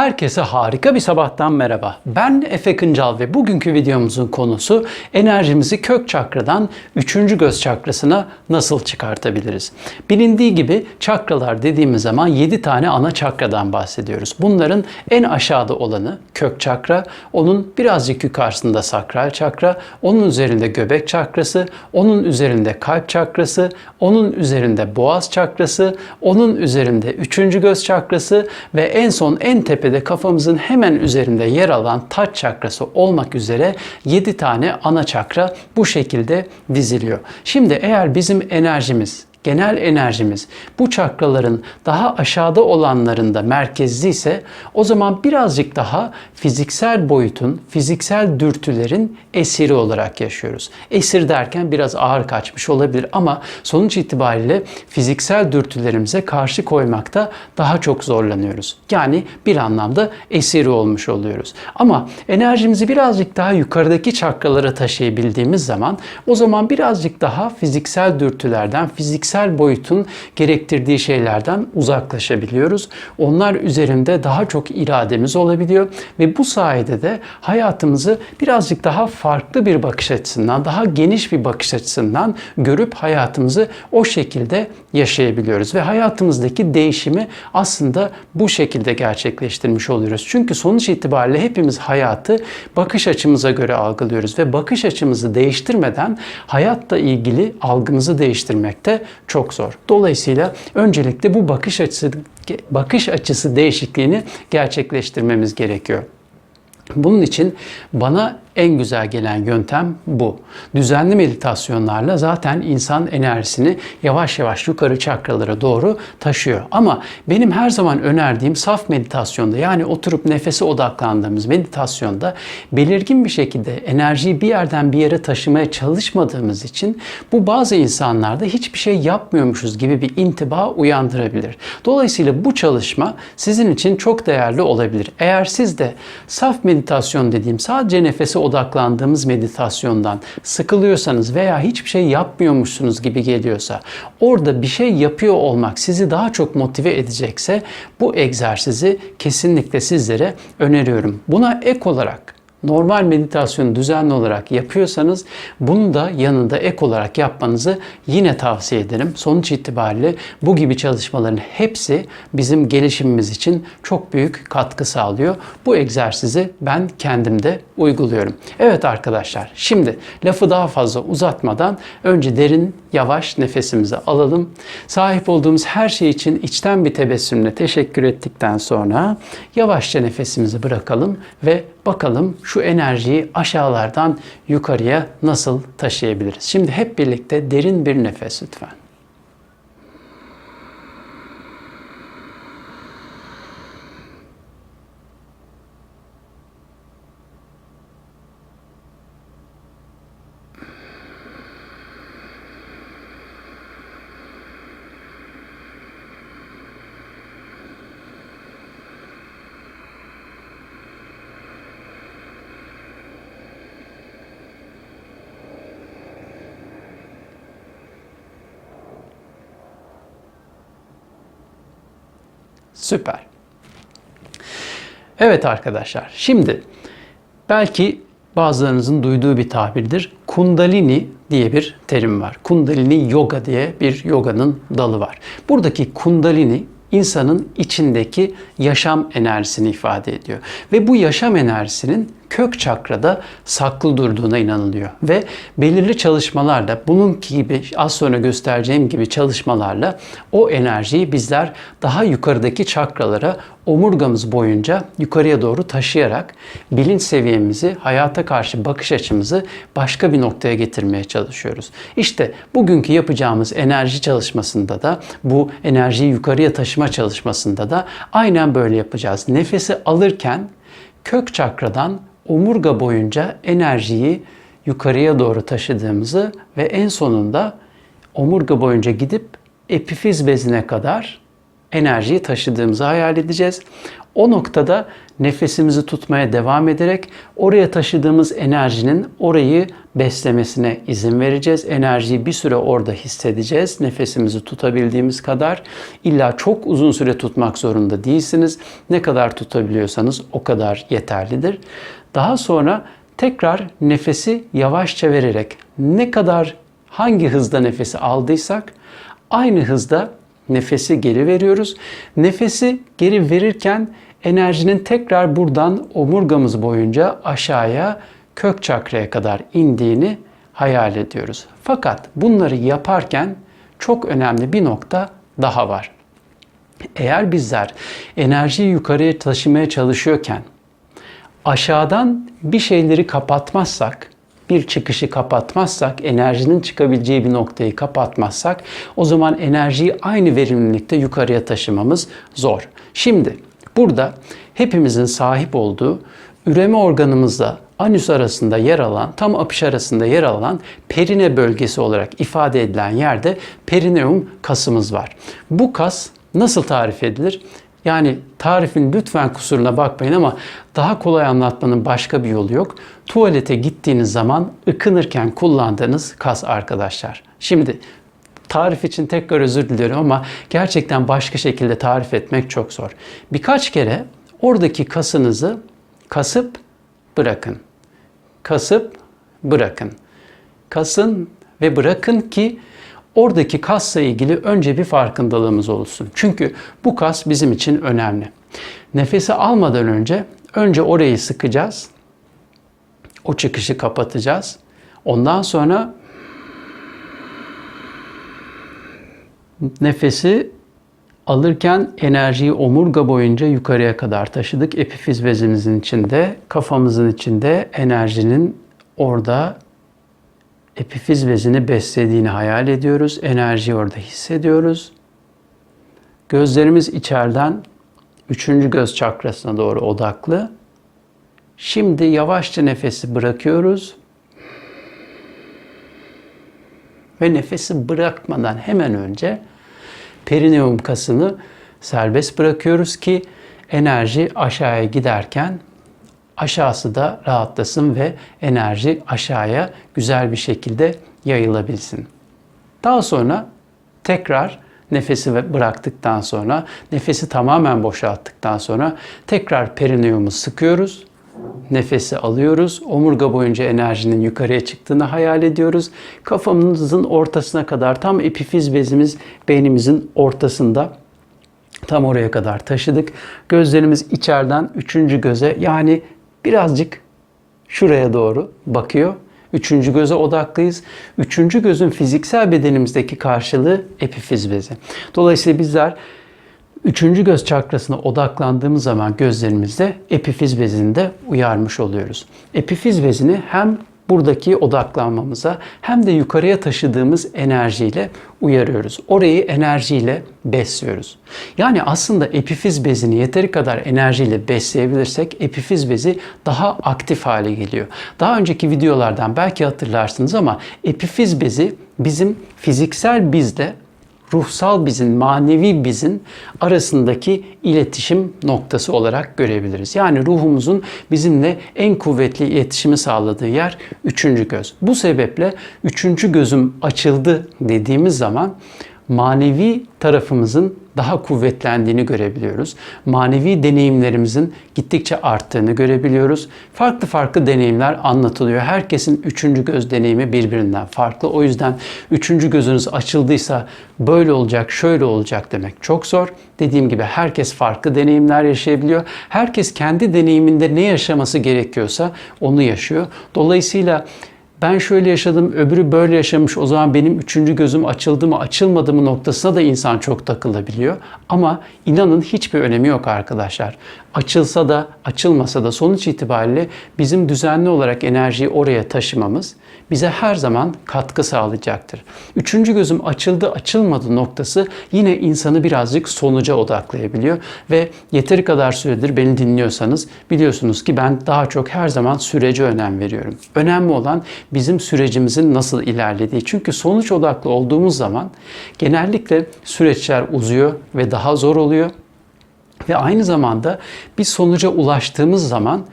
Herkese harika bir sabahtan merhaba. Ben Efe Kıncal ve bugünkü videomuzun konusu enerjimizi kök çakradan 3. göz çakrasına nasıl çıkartabiliriz? Bilindiği gibi çakralar dediğimiz zaman 7 tane ana çakradan bahsediyoruz. Bunların en aşağıda olanı kök çakra, onun birazcık yukarısında sakral çakra, onun üzerinde göbek çakrası, onun üzerinde kalp çakrası, onun üzerinde boğaz çakrası, onun üzerinde 3. göz çakrası ve en son en tepede kafamızın hemen üzerinde yer alan taç çakrası olmak üzere 7 tane ana çakra bu şekilde diziliyor. Şimdi eğer bizim enerjimiz genel enerjimiz bu çakraların daha aşağıda olanlarında merkezli ise o zaman birazcık daha fiziksel boyutun, fiziksel dürtülerin esiri olarak yaşıyoruz. Esir derken biraz ağır kaçmış olabilir ama sonuç itibariyle fiziksel dürtülerimize karşı koymakta daha çok zorlanıyoruz. Yani bir anlamda esiri olmuş oluyoruz. Ama enerjimizi birazcık daha yukarıdaki çakralara taşıyabildiğimiz zaman o zaman birazcık daha fiziksel dürtülerden, fiziksel boyutun gerektirdiği şeylerden uzaklaşabiliyoruz. Onlar üzerinde daha çok irademiz olabiliyor ve bu sayede de hayatımızı birazcık daha farklı bir bakış açısından, daha geniş bir bakış açısından görüp hayatımızı o şekilde yaşayabiliyoruz ve hayatımızdaki değişimi aslında bu şekilde gerçekleştirmiş oluyoruz. Çünkü sonuç itibariyle hepimiz hayatı bakış açımıza göre algılıyoruz ve bakış açımızı değiştirmeden hayatla ilgili algımızı değiştirmekte çok zor. Dolayısıyla öncelikle bu bakış açısı bakış açısı değişikliğini gerçekleştirmemiz gerekiyor. Bunun için bana en güzel gelen yöntem bu. Düzenli meditasyonlarla zaten insan enerjisini yavaş yavaş yukarı çakralara doğru taşıyor. Ama benim her zaman önerdiğim saf meditasyonda yani oturup nefese odaklandığımız meditasyonda belirgin bir şekilde enerjiyi bir yerden bir yere taşımaya çalışmadığımız için bu bazı insanlarda hiçbir şey yapmıyormuşuz gibi bir intiba uyandırabilir. Dolayısıyla bu çalışma sizin için çok değerli olabilir. Eğer siz de saf meditasyon dediğim sadece nefese odaklandığımız meditasyondan sıkılıyorsanız veya hiçbir şey yapmıyormuşsunuz gibi geliyorsa, orada bir şey yapıyor olmak sizi daha çok motive edecekse bu egzersizi kesinlikle sizlere öneriyorum. Buna ek olarak normal meditasyonu düzenli olarak yapıyorsanız bunu da yanında ek olarak yapmanızı yine tavsiye ederim. Sonuç itibariyle bu gibi çalışmaların hepsi bizim gelişimimiz için çok büyük katkı sağlıyor. Bu egzersizi ben kendimde uyguluyorum. Evet arkadaşlar şimdi lafı daha fazla uzatmadan önce derin yavaş nefesimizi alalım. Sahip olduğumuz her şey için içten bir tebessümle teşekkür ettikten sonra yavaşça nefesimizi bırakalım ve bakalım enerjiyi aşağılardan yukarıya nasıl taşıyabiliriz. Şimdi hep birlikte derin bir nefes lütfen. Süper. Evet arkadaşlar, şimdi belki bazılarınızın duyduğu bir tabirdir. Kundalini diye bir terim var. Kundalini yoga diye bir yoganın dalı var. Buradaki kundalini insanın içindeki yaşam enerjisini ifade ediyor. Ve bu yaşam enerjisinin kök çakrada saklı durduğuna inanılıyor. Ve belirli çalışmalarla bunun gibi az sonra göstereceğim gibi çalışmalarla o enerjiyi bizler daha yukarıdaki çakralara omurgamız boyunca yukarıya doğru taşıyarak bilinç seviyemizi, hayata karşı bakış açımızı başka bir noktaya getirmeye çalışıyoruz. İşte bugünkü yapacağımız enerji çalışmasında da bu enerjiyi yukarıya taşıma çalışmasında da aynen böyle yapacağız. Nefesi alırken kök çakradan omurga boyunca enerjiyi yukarıya doğru taşıdığımızı ve en sonunda omurga boyunca gidip epifiz bezine kadar enerjiyi taşıdığımızı hayal edeceğiz. O noktada nefesimizi tutmaya devam ederek oraya taşıdığımız enerjinin orayı beslemesine izin vereceğiz. Enerjiyi bir süre orada hissedeceğiz. Nefesimizi tutabildiğimiz kadar. İlla çok uzun süre tutmak zorunda değilsiniz. Ne kadar tutabiliyorsanız o kadar yeterlidir. Daha sonra tekrar nefesi yavaşça vererek ne kadar hangi hızda nefesi aldıysak aynı hızda nefesi geri veriyoruz. Nefesi geri verirken enerjinin tekrar buradan omurgamız boyunca aşağıya kök çakraya kadar indiğini hayal ediyoruz. Fakat bunları yaparken çok önemli bir nokta daha var. Eğer bizler enerjiyi yukarıya taşımaya çalışıyorken aşağıdan bir şeyleri kapatmazsak, bir çıkışı kapatmazsak, enerjinin çıkabileceği bir noktayı kapatmazsak o zaman enerjiyi aynı verimlilikte yukarıya taşımamız zor. Şimdi burada hepimizin sahip olduğu üreme organımızla anüs arasında yer alan, tam apış arasında yer alan perine bölgesi olarak ifade edilen yerde perineum kasımız var. Bu kas nasıl tarif edilir? Yani tarifin lütfen kusuruna bakmayın ama daha kolay anlatmanın başka bir yolu yok. Tuvalete gittiğiniz zaman ıkınırken kullandığınız kas arkadaşlar. Şimdi tarif için tekrar özür diliyorum ama gerçekten başka şekilde tarif etmek çok zor. Birkaç kere oradaki kasınızı kasıp bırakın. Kasıp bırakın. Kasın ve bırakın ki oradaki kasla ilgili önce bir farkındalığımız olsun. Çünkü bu kas bizim için önemli. Nefesi almadan önce önce orayı sıkacağız. O çıkışı kapatacağız. Ondan sonra nefesi alırken enerjiyi omurga boyunca yukarıya kadar taşıdık. Epifiz bezimizin içinde, kafamızın içinde enerjinin orada epifiz bezini beslediğini hayal ediyoruz. Enerjiyi orada hissediyoruz. Gözlerimiz içeriden üçüncü göz çakrasına doğru odaklı. Şimdi yavaşça nefesi bırakıyoruz. Ve nefesi bırakmadan hemen önce perineum kasını serbest bırakıyoruz ki enerji aşağıya giderken aşağısı da rahatlasın ve enerji aşağıya güzel bir şekilde yayılabilsin. Daha sonra tekrar nefesi bıraktıktan sonra, nefesi tamamen boşalttıktan sonra tekrar perineumu sıkıyoruz. Nefesi alıyoruz. Omurga boyunca enerjinin yukarıya çıktığını hayal ediyoruz. Kafamızın ortasına kadar tam epifiz bezimiz beynimizin ortasında tam oraya kadar taşıdık. Gözlerimiz içeriden üçüncü göze yani birazcık şuraya doğru bakıyor. Üçüncü göze odaklıyız. Üçüncü gözün fiziksel bedenimizdeki karşılığı epifiz bezi. Dolayısıyla bizler üçüncü göz çakrasına odaklandığımız zaman gözlerimizde epifiz bezini de uyarmış oluyoruz. Epifiz bezini hem buradaki odaklanmamıza hem de yukarıya taşıdığımız enerjiyle uyarıyoruz. Orayı enerjiyle besliyoruz. Yani aslında epifiz bezini yeteri kadar enerjiyle besleyebilirsek epifiz bezi daha aktif hale geliyor. Daha önceki videolardan belki hatırlarsınız ama epifiz bezi bizim fiziksel bizle ruhsal bizin, manevi bizin arasındaki iletişim noktası olarak görebiliriz. Yani ruhumuzun bizimle en kuvvetli iletişimi sağladığı yer üçüncü göz. Bu sebeple üçüncü gözüm açıldı dediğimiz zaman manevi tarafımızın daha kuvvetlendiğini görebiliyoruz. Manevi deneyimlerimizin gittikçe arttığını görebiliyoruz. Farklı farklı deneyimler anlatılıyor. Herkesin üçüncü göz deneyimi birbirinden farklı. O yüzden üçüncü gözünüz açıldıysa böyle olacak, şöyle olacak demek çok zor. Dediğim gibi herkes farklı deneyimler yaşayabiliyor. Herkes kendi deneyiminde ne yaşaması gerekiyorsa onu yaşıyor. Dolayısıyla ben şöyle yaşadım, öbürü böyle yaşamış, o zaman benim üçüncü gözüm açıldı mı, açılmadı mı noktasına da insan çok takılabiliyor. Ama inanın hiçbir önemi yok arkadaşlar. Açılsa da, açılmasa da sonuç itibariyle bizim düzenli olarak enerjiyi oraya taşımamız bize her zaman katkı sağlayacaktır. Üçüncü gözüm açıldı, açılmadı noktası yine insanı birazcık sonuca odaklayabiliyor ve yeteri kadar süredir beni dinliyorsanız biliyorsunuz ki ben daha çok her zaman sürece önem veriyorum. Önemli olan bizim sürecimizin nasıl ilerlediği. Çünkü sonuç odaklı olduğumuz zaman genellikle süreçler uzuyor ve daha zor oluyor. Ve aynı zamanda bir sonuca ulaştığımız zaman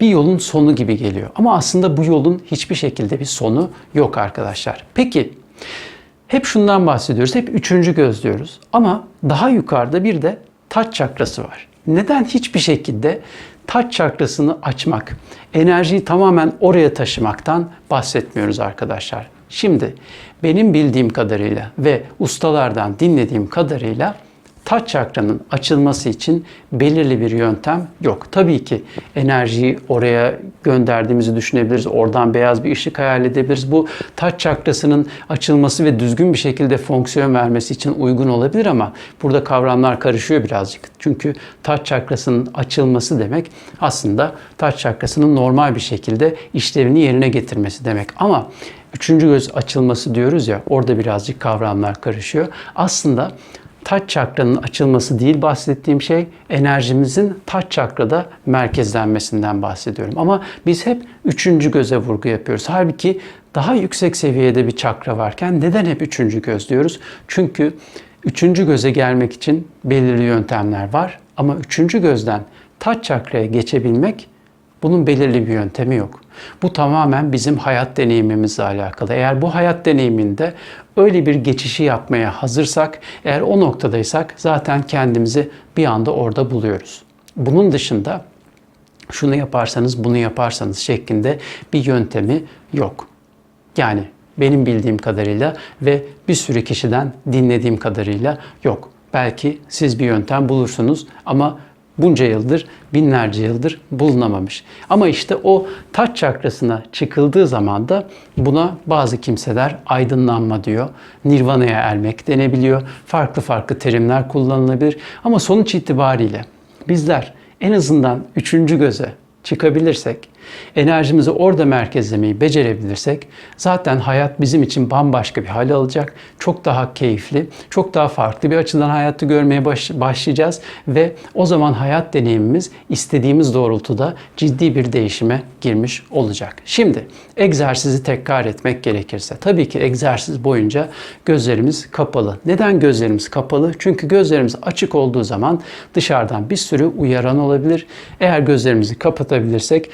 bir yolun sonu gibi geliyor. Ama aslında bu yolun hiçbir şekilde bir sonu yok arkadaşlar. Peki hep şundan bahsediyoruz. Hep üçüncü göz diyoruz. Ama daha yukarıda bir de taç çakrası var. Neden hiçbir şekilde taç çakrasını açmak, enerjiyi tamamen oraya taşımaktan bahsetmiyoruz arkadaşlar. Şimdi benim bildiğim kadarıyla ve ustalardan dinlediğim kadarıyla taç çakranın açılması için belirli bir yöntem yok. Tabii ki enerjiyi oraya gönderdiğimizi düşünebiliriz. Oradan beyaz bir ışık hayal edebiliriz. Bu taç çakrasının açılması ve düzgün bir şekilde fonksiyon vermesi için uygun olabilir ama burada kavramlar karışıyor birazcık. Çünkü taç çakrasının açılması demek aslında taç çakrasının normal bir şekilde işlevini yerine getirmesi demek. Ama üçüncü göz açılması diyoruz ya orada birazcık kavramlar karışıyor. Aslında taç çakranın açılması değil bahsettiğim şey enerjimizin taç çakrada merkezlenmesinden bahsediyorum. Ama biz hep üçüncü göze vurgu yapıyoruz. Halbuki daha yüksek seviyede bir çakra varken neden hep üçüncü göz diyoruz? Çünkü üçüncü göze gelmek için belirli yöntemler var. Ama üçüncü gözden taç çakraya geçebilmek bunun belirli bir yöntemi yok. Bu tamamen bizim hayat deneyimimizle alakalı. Eğer bu hayat deneyiminde öyle bir geçişi yapmaya hazırsak, eğer o noktadaysak zaten kendimizi bir anda orada buluyoruz. Bunun dışında şunu yaparsanız, bunu yaparsanız şeklinde bir yöntemi yok. Yani benim bildiğim kadarıyla ve bir sürü kişiden dinlediğim kadarıyla yok. Belki siz bir yöntem bulursunuz ama bunca yıldır, binlerce yıldır bulunamamış. Ama işte o taç çakrasına çıkıldığı zaman da buna bazı kimseler aydınlanma diyor. Nirvana'ya ermek denebiliyor. Farklı farklı terimler kullanılabilir. Ama sonuç itibariyle bizler en azından üçüncü göze çıkabilirsek, enerjimizi orada merkezlemeyi becerebilirsek zaten hayat bizim için bambaşka bir hal alacak. Çok daha keyifli, çok daha farklı bir açıdan hayatı görmeye baş, başlayacağız ve o zaman hayat deneyimimiz istediğimiz doğrultuda ciddi bir değişime girmiş olacak. Şimdi egzersizi tekrar etmek gerekirse tabii ki egzersiz boyunca gözlerimiz kapalı. Neden gözlerimiz kapalı? Çünkü gözlerimiz açık olduğu zaman dışarıdan bir sürü uyaran olabilir. Eğer gözlerimizi kapatabilirsek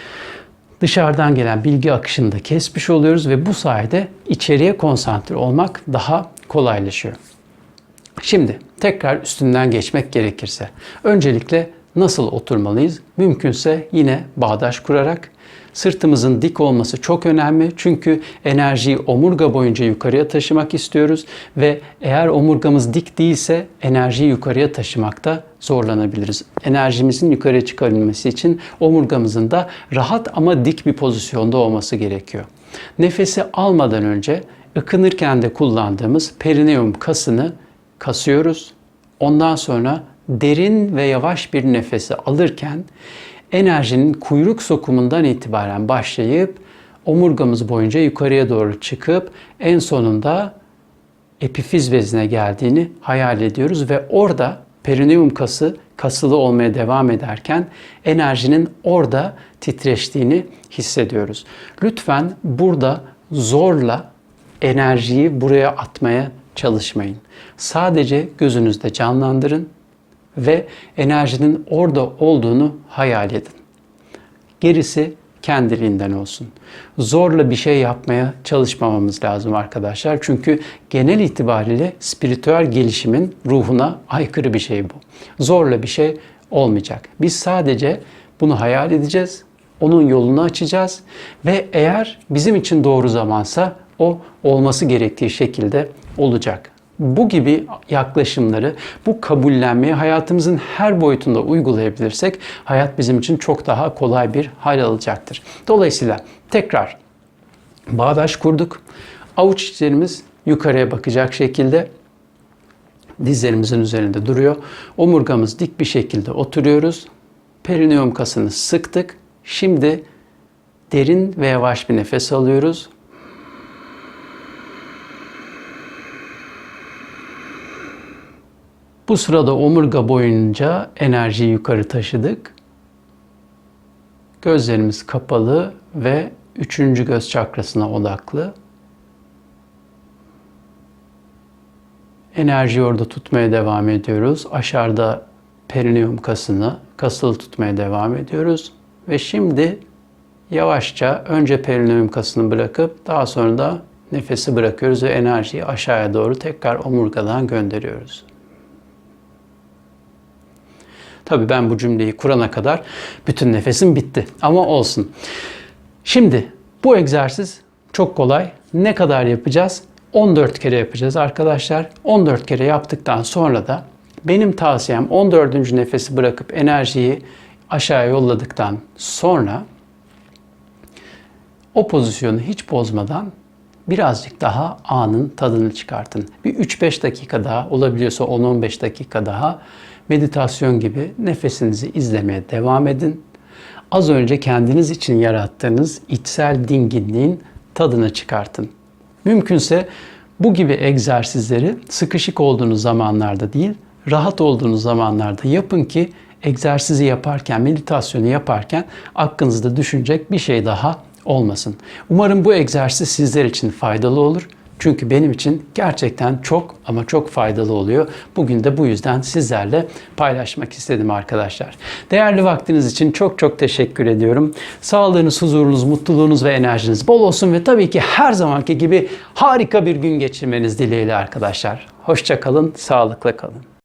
dışarıdan gelen bilgi akışını da kesmiş oluyoruz ve bu sayede içeriye konsantre olmak daha kolaylaşıyor. Şimdi tekrar üstünden geçmek gerekirse öncelikle nasıl oturmalıyız? Mümkünse yine bağdaş kurarak Sırtımızın dik olması çok önemli çünkü enerjiyi omurga boyunca yukarıya taşımak istiyoruz ve eğer omurgamız dik değilse enerjiyi yukarıya taşımakta zorlanabiliriz. Enerjimizin yukarıya çıkabilmesi için omurgamızın da rahat ama dik bir pozisyonda olması gerekiyor. Nefesi almadan önce ıkınırken de kullandığımız perineum kasını kasıyoruz. Ondan sonra derin ve yavaş bir nefesi alırken enerjinin kuyruk sokumundan itibaren başlayıp omurgamız boyunca yukarıya doğru çıkıp en sonunda epifiz bezine geldiğini hayal ediyoruz ve orada perineum kası kasılı olmaya devam ederken enerjinin orada titreştiğini hissediyoruz. Lütfen burada zorla enerjiyi buraya atmaya çalışmayın. Sadece gözünüzde canlandırın ve enerjinin orada olduğunu hayal edin. Gerisi kendiliğinden olsun. Zorla bir şey yapmaya çalışmamamız lazım arkadaşlar. Çünkü genel itibariyle spiritüel gelişimin ruhuna aykırı bir şey bu. Zorla bir şey olmayacak. Biz sadece bunu hayal edeceğiz, onun yolunu açacağız ve eğer bizim için doğru zamansa o olması gerektiği şekilde olacak bu gibi yaklaşımları, bu kabullenmeyi hayatımızın her boyutunda uygulayabilirsek hayat bizim için çok daha kolay bir hal alacaktır. Dolayısıyla tekrar bağdaş kurduk. Avuç içlerimiz yukarıya bakacak şekilde dizlerimizin üzerinde duruyor. Omurgamız dik bir şekilde oturuyoruz. Perineum kasını sıktık. Şimdi derin ve yavaş bir nefes alıyoruz. Bu sırada omurga boyunca enerjiyi yukarı taşıdık. Gözlerimiz kapalı ve üçüncü göz çakrasına odaklı. Enerjiyi orada tutmaya devam ediyoruz. Aşağıda perineum kasını kasılı tutmaya devam ediyoruz. Ve şimdi yavaşça önce perineum kasını bırakıp daha sonra da nefesi bırakıyoruz ve enerjiyi aşağıya doğru tekrar omurgadan gönderiyoruz. Tabii ben bu cümleyi kurana kadar bütün nefesim bitti. Ama olsun. Şimdi bu egzersiz çok kolay. Ne kadar yapacağız? 14 kere yapacağız arkadaşlar. 14 kere yaptıktan sonra da benim tavsiyem 14. nefesi bırakıp enerjiyi aşağıya yolladıktan sonra o pozisyonu hiç bozmadan birazcık daha anın tadını çıkartın. Bir 3-5 dakika daha olabiliyorsa 10-15 dakika daha meditasyon gibi nefesinizi izlemeye devam edin. Az önce kendiniz için yarattığınız içsel dinginliğin tadını çıkartın. Mümkünse bu gibi egzersizleri sıkışık olduğunuz zamanlarda değil, rahat olduğunuz zamanlarda yapın ki egzersizi yaparken, meditasyonu yaparken aklınızda düşünecek bir şey daha olmasın. Umarım bu egzersiz sizler için faydalı olur. Çünkü benim için gerçekten çok ama çok faydalı oluyor. Bugün de bu yüzden sizlerle paylaşmak istedim arkadaşlar. Değerli vaktiniz için çok çok teşekkür ediyorum. Sağlığınız, huzurunuz, mutluluğunuz ve enerjiniz bol olsun ve tabii ki her zamanki gibi harika bir gün geçirmeniz dileğiyle arkadaşlar. Hoşça kalın, sağlıkla kalın.